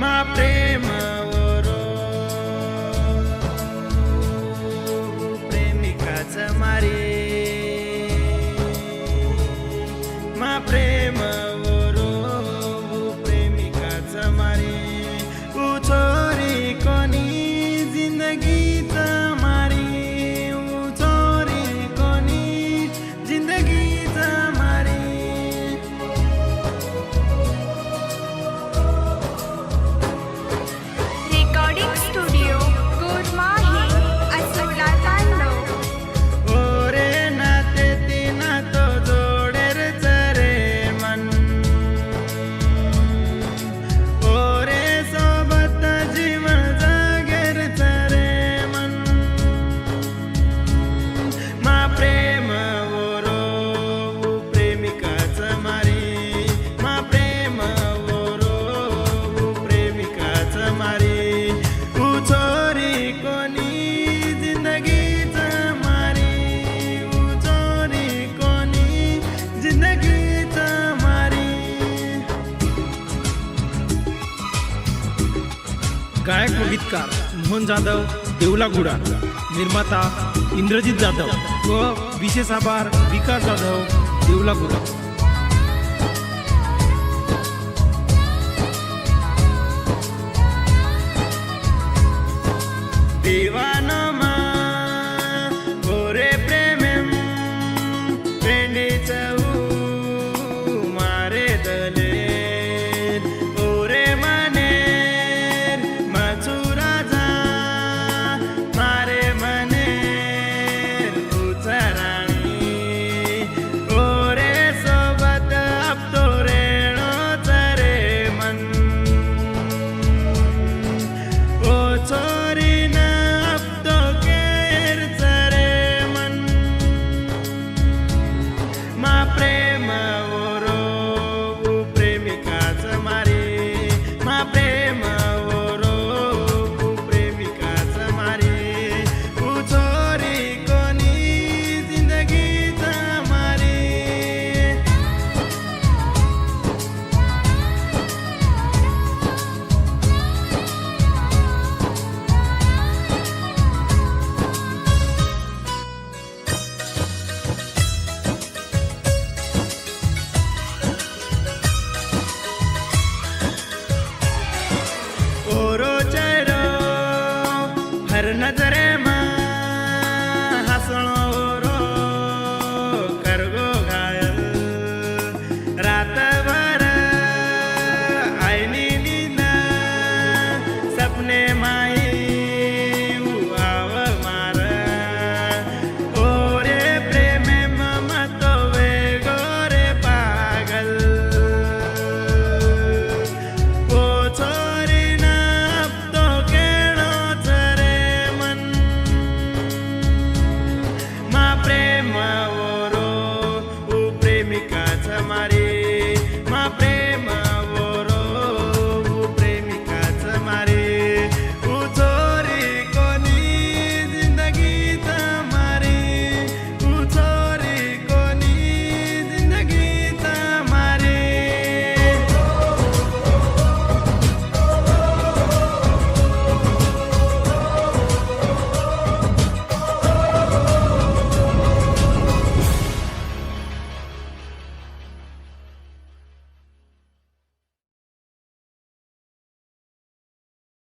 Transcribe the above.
my baby. संगीतकार मोहन जाधव देवला गुडा निर्माता इंद्रजित जाधव व विशेष आभार विकास जाधव देवला गुडा. नजरे मां हसणो रो करगो घायल रात